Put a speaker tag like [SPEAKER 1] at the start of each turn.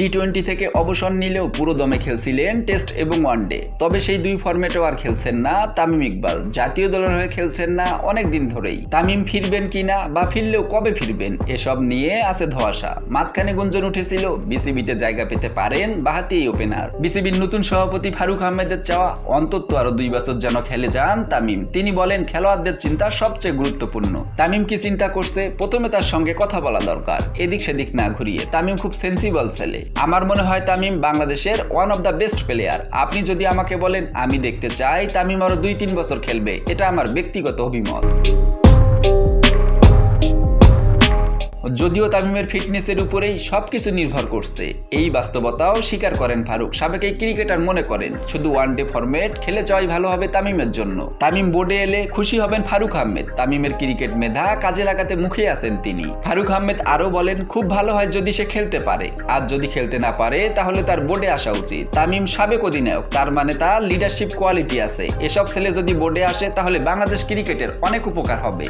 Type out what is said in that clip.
[SPEAKER 1] T twenty থেকে অবসর নিলেও পুরো দমে খেলছিলেন টেস্ট এবং ওয়ানডে তবে সেই দুই ফরম্যাটেও আর খেলছেন না তামিম ইকবাল। জাতীয় দলের হয়ে খেলছেন না অনেক দিন ধরেই। তামিম ফিরবেন কিনা বা ফিরলেও কবে ফিরবেন, এসব নিয়ে আছে ধোয়াশা। মাঝখানে গুঞ্জন উঠেছিল, বিসিবিতে জায়গা পেতে পারেন বাহাতি এই ওপেনার বিসিবির নতুন সভাপতি ফারুক আহমেদের চাওয়া অন্তত আরও দুই বছর যেন খেলে যান তামিম। তিনি বলেন, খেলোয়াড়দের চিন্তা সবচেয়ে গুরুত্বপূর্ণ। তামিম কি চিন্তা করছে? প্রথমে তার সঙ্গে কথা বলা দরকার। এদিক সেদিক না ঘুরিয়ে। তামিম খুব সেন্সিবল ছেলে। আমার মনে হয় তামিম বাংলাদেশের one of the best player আপনি যদি আমাকে বলেন, আমি দেখতে চাই তামিম আরও দুই তিন বছর খেলবে, এটা আমার ব্যক্তিগত অভিমত। যদিও তামিমের ফিটনেসের উপরেই সবকিছু নির্ভর করছে। এই বাস্তবতাও স্বীকার করেন ফারুক। সাবেক এই ক্রিকেটার মনে করেন, শুধু ওয়ান ডে ফরম্যাট খেলে যাওয়াই ভালো হবে তামিমের জন্য। তামিম বোর্ডে এলে খুশি হবেন ফারুক আহমেদ। তামিমের ক্রিকেট মেধা কাজে লাগাতে মুখে আছেন তিনি। ফারুক আহমেদ আরও বলেন, খুব ভালো হয় যদি সে খেলতে পারে। আর যদি খেলতে না পারে, তাহলে তার বোর্ডে আসা উচিত। তামিম সাবেক অধিনায়ক, তার মানে তার লিডারশিপ কোয়ালিটি আছে। এসব ছেলে যদি বোর্ডে আসে, তাহলে বাংলাদেশ ক্রিকেটের অনেক উপকার হবে।